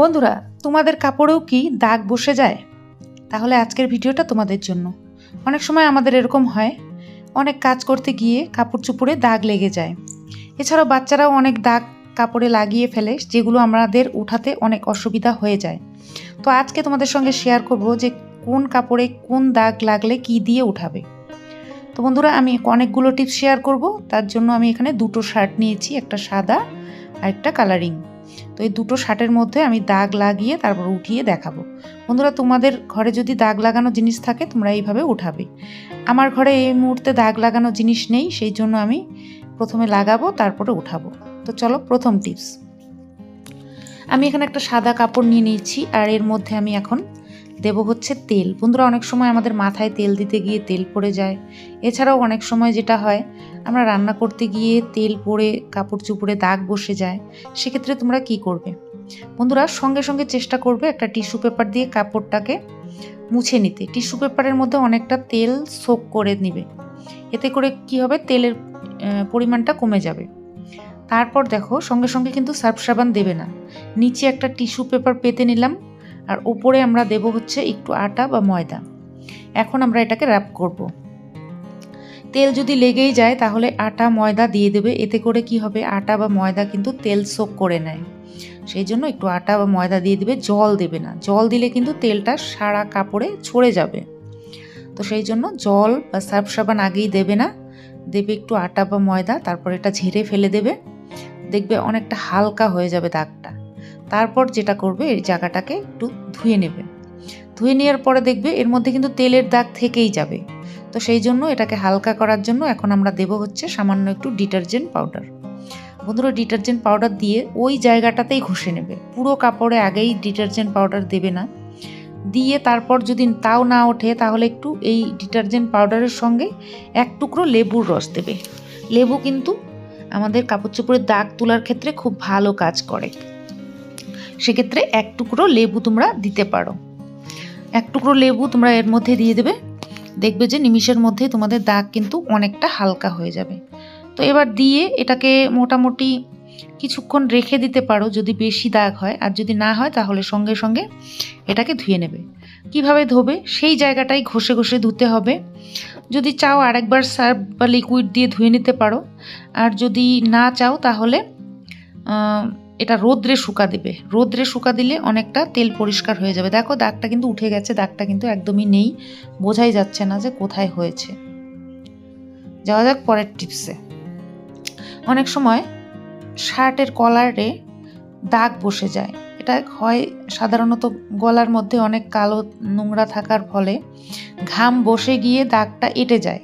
বন্ধুরা, তোমাদের কাপড়েও কি দাগ বসে যায়? তাহলে আজকের ভিডিওটা তোমাদের জন্য। অনেক সময় আমাদের এরকম হয়, অনেক কাজ করতে গিয়ে কাপড় চুপড়ে দাগ লেগে যায়। এছাড়াও বাচ্চারাও অনেক দাগ কাপড়ে লাগিয়ে ফেলে, যেগুলো আমাদের উঠাতে অনেক অসুবিধা হয়ে যায়। তো আজকে তোমাদের সঙ্গে শেয়ার করব যে কোন কাপড়ে কোন দাগ লাগলে কি দিয়ে উঠাবে। তো বন্ধুরা, আমি অনেকগুলো টিপস শেয়ার করব। তার জন্য আমি এখানে দুটো শার্ট নিয়েছি, একটা সাদা আর একটা কালারিং তো এই দুটো শার্টের মধ্যে আমি দাগ লাগিয়ে তারপর উঠিয়ে দেখাবো। বন্ধুরা, তোমাদের ঘরে যদি দাগ লাগানো জিনিস থাকে, তোমরা এইভাবে উঠাবে। আমার ঘরে এই মুহূর্তে দাগ লাগানো জিনিস নেই, সেই জন্য আমি প্রথমে লাগাবো, তারপরে উঠাবো। তো চলো, প্রথম টিপস আমি এখানে একটা সাদা কাপড় নিয়ে নিয়েছি, আর এর মধ্যে আমি এখন দেব হচ্ছে তেল। বন্ধুরা, অনেক সময় আমাদের মাথায় তেল দিতে গিয়ে তেল পড়ে যায়। এছাড়াও অনেক সময় যেটা হয়, আমরা রান্না করতে গিয়ে তেল পড়ে, কাপড় চুপড়ে দাগ বসে যায়। সেক্ষেত্রে তোমরা কি করবে? বন্ধুরা, সঙ্গে সঙ্গে চেষ্টা করবে একটা টিস্যু পেপার দিয়ে কাপড়টাকে মুছে নিতে। টিস্যু পেপারের মধ্যে অনেকটা তেল সোক করে নিবে। এতে করে কি হবে? তেলের পরিমাণটা কমে যাবে। তারপর দেখো, সঙ্গে সঙ্গে কিন্তু সার্ফ সাবান দেবে না। নিচে একটা টিস্যু পেপার পেতে নিলাম। আর উপরে আমরা দেব হচ্ছে একটু আটা বা ময়দা। এখন আমরা এটাকে র্যাপ করব। তেল যদি লেগেই যায় তাহলে আটা, ময়দা দিয়ে দেবে। এতে করে কি হবে? আটা বা ময়দা কিন্তু তেল সোক করে নেয়। সেই জন্য একটু আটা বা ময়দা দিয়ে দেবে, জল দেবে না। জল দিলে কিন্তু তেলটা সারা কাপড়ে ছড়ে যাবে। তো সেই জন্য জল বা সার্ফ সাবান আগেই দেবে না। দেবে একটু আটা বা ময়দা, তারপর এটা ঝেড়ে ফেলে দেবে। দেখবে অনেকটা হালকা হয়ে যাবে দাগটা। তারপর যেটা করবে, এই জায়গাটাকে একটু ধুয়ে নেবে। ধুয়ে নেওয়ার পরে দেখবে এর মধ্যে কিন্তু তেলের দাগ থেকেই যাবে। তো সেই জন্য এটাকে হালকা করার জন্য এখন আমরা দেব হচ্ছে সামান্য একটু ডিটারজেন্ট পাউডার। বন্ধুরা, ডিটারজেন্ট পাউডার দিয়ে ওই জায়গাটাতেই ঘষে নেবে। পুরো কাপড়ে আগেই ডিটারজেন্ট পাউডার দেবে না। দিয়ে তারপর যদি তাও না ওঠে, তাহলে একটু এই ডিটারজেন্ট পাউডারের সঙ্গে এক টুকরো লেবুর রস দেবে। লেবু কিন্তু আমাদের কাপড় চোপড়ের দাগ তোলার ক্ষেত্রে খুব ভালো কাজ করে। সেক্ষেত্রে এক টুকরো লেবু তোমরা দিতে পারো। এক টুকরো লেবু তোমরা এর মধ্যে দিয়ে দেবে। দেখবে যে নিমিষের মধ্যে তোমাদের দাগ কিন্তু অনেকটা হালকা হয়ে যাবে। তো এবার দিয়ে এটাকে মোটামুটি কিছুক্ষণ রেখে দিতে পারো যদি বেশি দাগ হয়। আর যদি না হয় তাহলে সঙ্গে সঙ্গে এটাকে ধুয়ে নেবে। কীভাবে ধোবে? সেই জায়গাটাই ঘষে ঘষে ধুতে হবে। যদি চাও আরেকবার সার্ফ বা লিকুইড দিয়ে ধুয়ে নিতে পারো। আর যদি না চাও তাহলে এটা রোদ্রে শুকা দেবে। রোদ্রে শুকা দিলে অনেকটা তেল পরিষ্কার হয়ে যাবে। দেখো, দাগটা কিন্তু উঠে গেছে, দাগটা কিন্তু একদমই নেই। বোঝাই যাচ্ছে না যে কোথায় হয়েছে। যাওয়া যাক পরের টিপসে অনেক সময় শার্টের কলারে দাগ বসে যায়। এটা হয় সাধারণত গলার মধ্যে অনেক কালো নোংরা থাকার ফলে ঘাম বসে গিয়ে দাগটা এঁটে যায়।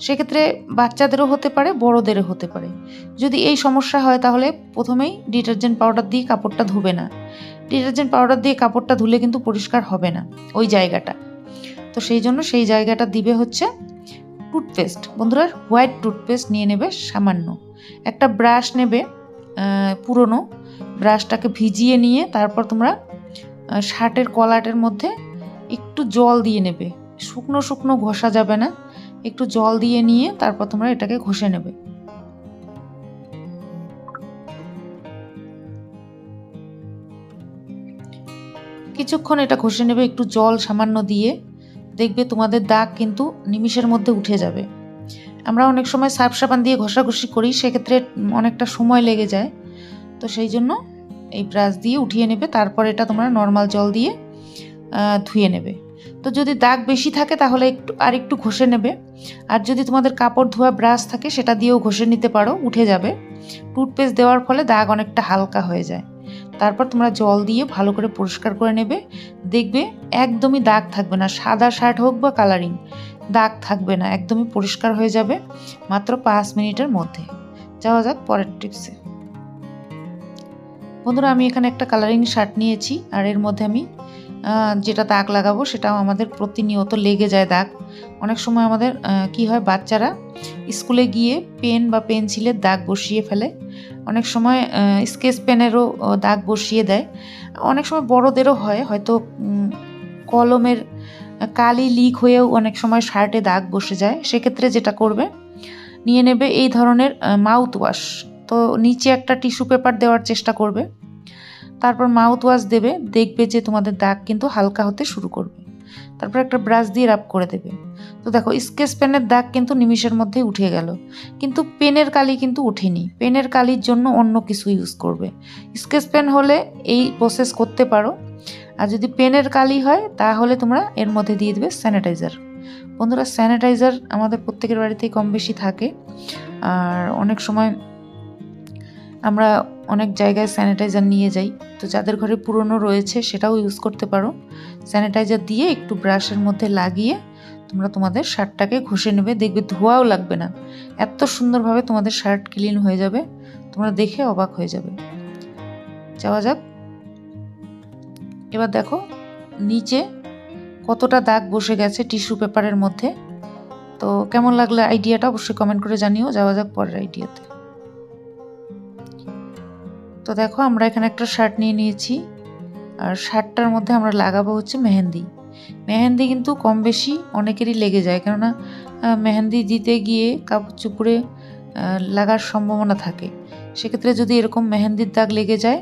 সেক্ষেত্রে বাচ্চাদেরও হতে পারে, বড়োদেরও হতে পারে। যদি এই সমস্যা হয় তাহলে প্রথমেই ডিটারজেন্ট পাউডার দিয়ে কাপড়টা ধুবে না। ডিটারজেন্ট পাউডার দিয়ে কাপড়টা ধুলে কিন্তু পরিষ্কার হবে না ওই জায়গাটা। তো সেই জন্য সেই জায়গাটা দিবে হচ্ছে টুথপেস্ট। বন্ধুরা, হোয়াইট টুথপেস্ট নিয়ে নেবে সামান্য। একটা ব্রাশ নেবে পুরনো। ব্রাশটাকে ভিজিয়ে নিয়ে তারপর তোমরা শার্টের কলাটের মধ্যে একটু জল দিয়ে নেবে। শুকনো শুকনো ঘষা যাবে না। একটু জল দিয়ে নিয়ে তারপর তোমরা এটাকে ঘষে নেবে। কিছুক্ষণ এটা ঘষে নেবে, একটু জল সামান্য দিয়ে। দেখবে তোমাদের দাগ কিন্তু নিমিষের মধ্যে উঠে যাবে। আমরা অনেক সময় সার্ফ সাবান দিয়ে ঘষাঘষি করি, সেক্ষেত্রে অনেকটা সময় লেগে যায়। তো সেই জন্য এই ব্রাশ দিয়ে উঠিয়ে নেবে, তারপর এটা তোমরা নর্মাল জল দিয়ে ধুয়ে নেবে। তো যদি দাগ বেশি থাকে তাহলে একটু, আর একটু ঘষে নেবে। আর যদি তোমাদের কাপড় ধোয়া ব্রাশ থাকে সেটা দিয়েও ঘষে নিতে পারো, উঠে যাবে। টুথপেস্ট দেওয়ার ফলে দাগ অনেকটা হালকা হয়ে যায়। তারপর তোমরা জল দিয়ে ভালো করে পরিষ্কার করে নেবে। দেখবে একদমই দাগ থাকবে না, সাদা শার্ট হোক বা কালারিং, দাগ থাকবে না, একদমই পরিষ্কার হয়ে যাবে মাত্র পাঁচ মিনিটের মধ্যে। যাওয়া যাক পরের টিপসে। বন্ধুরা, আমি এখানে একটা কালারিং শার্ট নিয়েছি, আর এর মধ্যে আমি যেটা দাগ লাগাবো সেটাও আমাদের প্রতিনিয়ত লেগে যায় দাগ। অনেক সময় আমাদের কি হয়, বাচ্চারা স্কুলে গিয়ে পেন বা পেন্সিলের দাগ বসিয়ে ফেলে। অনেক সময় স্কেচ পেনেরও দাগ বসিয়ে দেয়। অনেক সময় বড়দেরও হয়, হয়তো কলমের কালি লিক হয়েও অনেক সময় শার্টে দাগ বসে যায়। সেক্ষেত্রে যেটা করবে, নিয়ে নেবে এই ধরনের মাউথ ওয়াশ তো নিচে একটা টিস্যু পেপার দেওয়ার চেষ্টা করবে। তারপর মাউথ ওয়াশ দেবে, দেখবে যে তোমাদের দাগ কিন্তু হালকা হতে শুরু করবে। তারপর একটা ব্রাশ দিয়ে রাব করে দেবে। তো দেখো স্কেচ পেনের দাগ কিন্তু নিমিষের মধ্যেই উঠে গেল। কিন্তু পেনের কালি কিন্তু উঠেনি পেনের কালির জন্য অন্য কিছু ইউজ করবে। স্কেচ পেন হলে এই প্রসেস করতে পারো। আর যদি পেনের কালি হয়, তাহলে তোমরা এর মধ্যে দিয়ে দেবে স্যানিটাইজার বন্ধুরা স্যানিটাইজার আমাদের প্রত্যেকের বাড়িতেই কম বেশি থাকে। আর অনেক সময় আমরা অনেক জায়গায় স্যানিটাইজার নিয়ে যাই। তো যাদের ঘরে পুরনো রয়েছে সেটাও ইউজ করতে পারো। স্যানিটাইজার দিয়ে একটু ব্রাশের মধ্যে লাগিয়ে তোমরা তোমাদের শার্টটাকে ঘষে নেবে। দেখবে ধোয়াও লাগবে না। এত সুন্দরভাবে তোমাদের শার্ট ক্লিন হয়ে যাবে। তোমরা দেখে অবাক হয়ে যাবে। যাওয়া যাক। এবার দেখো, নিচে কতটা দাগ বসে গেছে টিস্যু পেপারের মধ্যে। তো কেমন লাগল আইডিয়াটা অবশ্যই কমেন্ট করে জানিও। যাওয়া যাক পরের আইডিয়াতে তো দেখো আমরা এখানে একটা শার্ট নিয়ে নিয়েছি। আর শার্টটার মধ্যে আমরা লাগাবো হচ্ছে মেহেন্দি। মেহেন্দি কিন্তু কম বেশি অনেকেরই লেগে যায়, কেননা মেহেন্দি দিতে গিয়ে কাপড় চুপড়ে লাগার সম্ভাবনা থাকে। সেক্ষেত্রে যদি এরকম মেহেন্দির দাগ লেগে যায়,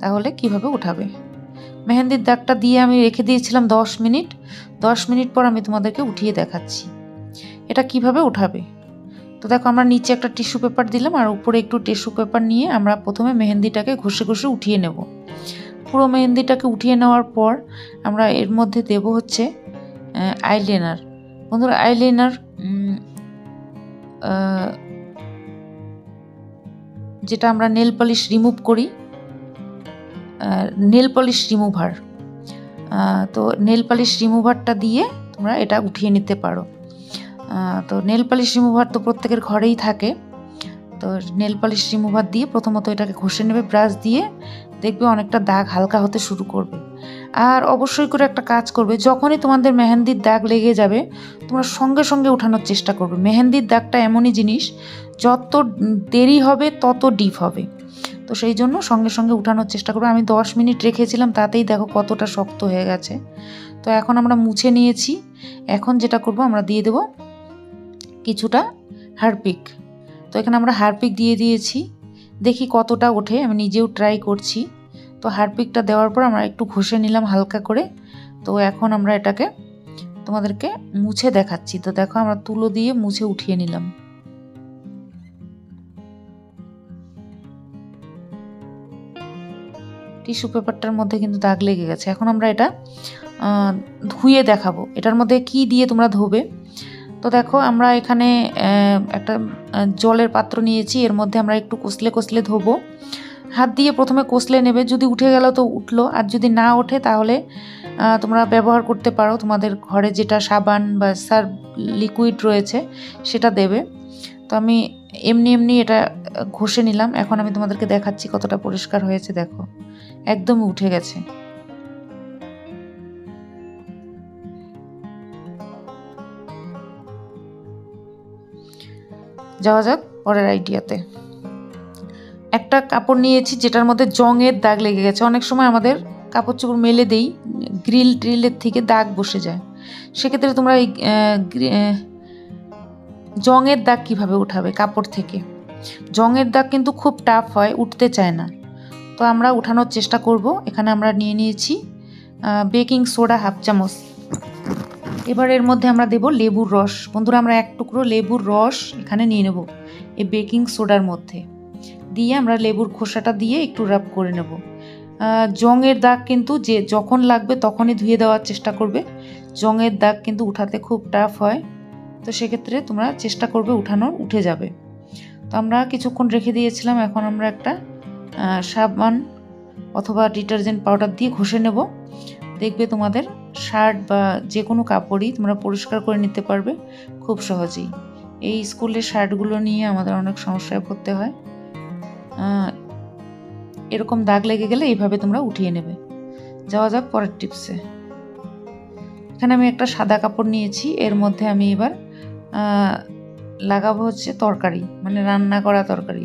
তাহলে কীভাবে উঠাবে? মেহেন্দির দাগটা দিয়ে আমি রেখে দিয়েছিলাম দশ মিনিট। দশ মিনিট পর আমি তোমাদেরকে উঠিয়ে দেখাচ্ছি। এটা কীভাবে উঠাবে? তো দেখো আমরা নিচে একটা টিস্যু পেপার দিলাম আর উপরে একটু টিস্যু পেপার নিয়ে আমরা প্রথমে মেহেন্দিটাকে ঘষে ঘষে উঠিয়ে নেব। পুরো মেহেন্দিটাকে উঠিয়ে নেওয়ার পর আমরা এর মধ্যে দেব হচ্ছে আইলাইনার বন্ধুরা আইলাইনার যেটা আমরা নেল পলিশ রিমুভ করি নেল পলিশ রিমুভার তো নেল পলিশ রিমুভারটা দিয়ে তোমরা এটা উঠিয়ে নিতে পারো। তো নেল পলিশ রিমুভার তো প্রত্যেকের ঘরেই থাকে। তো নেল পলিশ রিমুভার দিয়ে প্রথমত এটাকে ঘষে নেবে ব্রাশ দিয়ে দেখবে অনেকটা দাগ হালকা হতে শুরু করবে। আর অবশ্যই করে একটা কাজ করবে, যখনই তোমাদের মেহেন্দির দাগ লেগে যাবে, তোমরা সঙ্গে সঙ্গে উঠানোর চেষ্টা করবে। মেহেন্দির দাগটা এমনই জিনিস, যত দেরি হবে, তত ডিপ হবে। তো সেই জন্য সঙ্গে সঙ্গে উঠানোর চেষ্টা করব। আমি দশ মিনিট রেখেছিলাম, তাতেই দেখো কতটা শক্ত হয়ে গেছে। তো এখন আমরা মুছে নিয়েছি। এখন যেটা করব, আমরা দিয়ে দেব কিছুটা হারপিক। তো এখানে আমরা হারপিক দিয়ে দিয়েছি। দেখি কতটা ওঠে, আমি নিজেও ট্রাই করছি। তো হারপিকটা দেওয়ার পর আমরা একটু ঘষে নিলাম হালকা করে। তো এখন আমরা এটাকে তোমাদেরকে মুছে দেখাচ্ছি। তো দেখো আমরা তুলো দিয়ে মুছে উঠিয়ে নিলাম। টিস্যু পেপারটার মধ্যে কিন্তু দাগ লেগে গেছে। এখন আমরা এটা ধুয়ে দেখাবো। এটার মধ্যে কি দিয়ে তোমরা ধোবে? তো দেখো, আমরা এখানে একটা জলের পাত্র নিয়েছি। এর মধ্যে আমরা একটু কষলে কষলে ধোবো। হাত দিয়ে প্রথমে কষলে নেবে। যদি উঠে গেল তো উঠল। আর যদি না ওঠে তাহলে তোমরা ব্যবহার করতে পারো। তোমাদের ঘরে যেটা সাবান বা সার্ফ, লিকুইড রয়েছে, সেটা দেবে। তো আমি এমনি এমনি এটা, ঘষে নিলাম। এখন আমি তোমাদেরকে দেখাচ্ছি কতটা পরিষ্কার হয়েছে। দেখো, একদমই উঠে গেছে। যাওয়া যাক পরের আইডিয়াতে একটা কাপড় নিয়েছি যেটার মধ্যে জংয়ের দাগ লেগে গেছে। অনেক সময় আমাদের কাপড় চোপড় মেলে দেই গ্রিল ট্রিলের থেকে দাগ বসে যায়। সেক্ষেত্রে তোমরা এই জংয়ের দাগ কীভাবে উঠাবে কাপড় থেকে? জংয়ের দাগ কিন্তু খুব টাফ হয়, উঠতে চায় না। তো আমরা উঠানোর চেষ্টা করব। এখানে আমরা নিয়ে নিয়েছি বেকিং সোডা হাফ চামচ। এবার এর মধ্যে আমরা দেব লেবুর রস। বন্ধুরা, আমরা এক টুকরো লেবুর রস এখানে নিয়ে নেব এই বেকিং সোডার মধ্যে। দিয়ে আমরা লেবুর খোসাটা দিয়ে একটু রাব করে নেব। জংয়ের দাগ কিন্তু যে যখন লাগবে তখনই ধুয়ে দেওয়ার চেষ্টা করবে। জংয়ের দাগ কিন্তু উঠাতে খুব টাফ হয়। তো সেক্ষেত্রে তোমরা চেষ্টা করবে উঠানোর, উঠে যাবে। তো আমরা কিছুক্ষণ রেখে দিয়েছিলাম, এখন আমরা একটা সাবান অথবা ডিটারজেন্ট পাউডার দিয়ে ঘষে নেব। দেখবে তোমাদের শার্ট বা যে কোনো কাপড়ই তোমরা পরিষ্কার করে নিতে পারবে খুব সহজেই। এই স্কুলের শার্টগুলো নিয়ে আমাদের অনেক সমস্যায় পড়তে হয়। এরকম দাগ লেগে গেলে এইভাবে তোমরা উঠিয়ে নেবে। যাওয়া যাক পরের টিপসে এখানে আমি একটা সাদা কাপড় নিয়েছি, এর মধ্যে আমি এবার লাগাবো হচ্ছে তরকারি মানে রান্না করা তরকারি।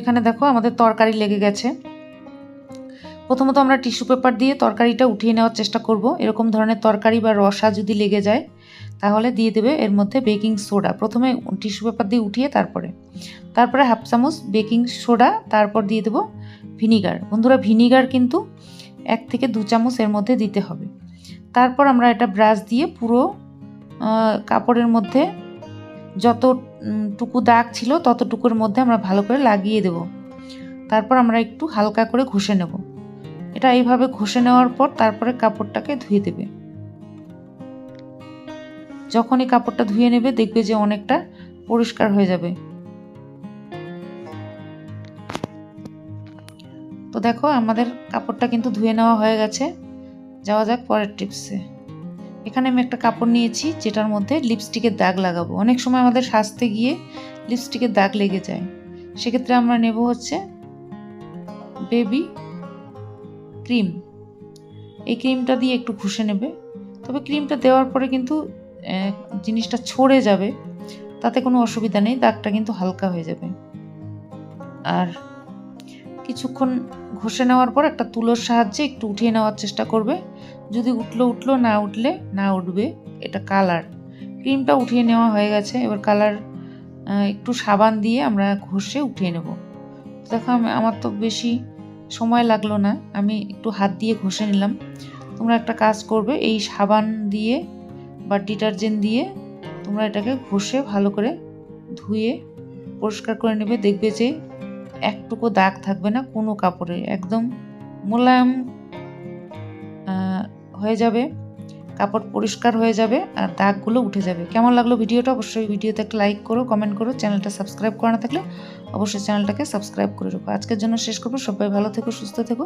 এখানে দেখো আমাদের তরকারি লেগে গেছে। প্রথমত আমরা টিস্যু পেপার দিয়ে তরকারিটা উঠিয়ে নেওয়ার চেষ্টা করব। এরকম ধরনের তরকারি বা রসা যদি লেগে যায়, তাহলে দিয়ে দেবে এর মধ্যে বেকিং সোডা। প্রথমে টিস্যু পেপার দিয়ে উঠিয়ে তারপরে তারপরে হাফ চামচ বেকিং সোডা, তারপর দিয়ে দেবো ভিনিগার। বন্ধুরা, ভিনিগার কিন্তু এক থেকে দু চামচ এর মধ্যে দিতে হবে। তারপর আমরা এটা ব্রাশ দিয়ে পুরো কাপড়ের মধ্যে যত টুকু দাগ ছিল ততটুকুর মধ্যে আমরা ভালো করে লাগিয়ে দেব। তারপর আমরা একটু হালকা করে ঘষে নেব। এটা এইভাবে ঘষে নেওয়ার পর তারপরে কাপড়টাকে ধুয়ে দেবে। যখনই কাপড়টা ধুয়ে নেবে দেখবে যে অনেকটা পরিষ্কার হয়ে যাবে। তো দেখো আমাদের কাপড়টা কিন্তু ধুয়ে নেওয়া হয়ে গেছে। যাওয়া যাক পরের টিপসে। এখানে আমি একটা কাপড় নিয়েছি, যেটার মধ্যে লিপস্টিকের দাগ লাগাবো। অনেক সময় আমাদের সাজতে গিয়ে লিপস্টিকের দাগ লেগে যায়। সেক্ষেত্রে আমরা নেব হচ্ছে বেবি ক্রিম এই ক্রিমটা দিয়ে একটু ঘষে নেবে। তবে ক্রিমটা দেওয়ার পরে কিন্তু জিনিসটা ছড়ে যাবে। তাতে কোনো অসুবিধা নেই, দাগটা কিন্তু হালকা হয়ে যাবে। আর কিছুক্ষণ ঘষে নেওয়ার পর একটা তুলোর সাহায্যে একটু উঠিয়ে নেওয়ার চেষ্টা করবে। যদি উঠল উঠল, না উঠলে, না উঠবে, এটা কালার ক্রিমটা উঠিয়ে নেওয়া হয়ে গেছে। এবার কালার একটু সাবান দিয়ে আমরা ঘষে উঠিয়ে নেব। দেখো, আমি, আমার তো বেশি সময় লাগল না। আমি একটু হাত দিয়ে ঘষে নিলাম। তোমরা একটা কাজ করবে, এই সাবান দিয়ে বা ডিটারজেন্ট দিয়ে তোমরা এটাকে ঘষে ভালো করে ধুয়ে পরিষ্কার করে নেবে। দেখবে যে একটুকু দাগ থাকবে না, কোনো কাপড়ে, একদম মোলায়েম হয়ে যাবে, কাপড় পরিষ্কার হয়ে যাবে আর দাগগুলো উঠে যাবে। কেমন লাগল ভিডিওটা? অবশ্যই ভিডিওতে একটা লাইক করো কমেন্ট করো, চ্যানেলটা সাবস্ক্রাইব করা না থাকলে অবশ্যই চ্যানেলটাকে সাবস্ক্রাইব করে রাখো। আজকের জন্য শেষ করব। সবাই ভালো থেকো, সুস্থ থেকো।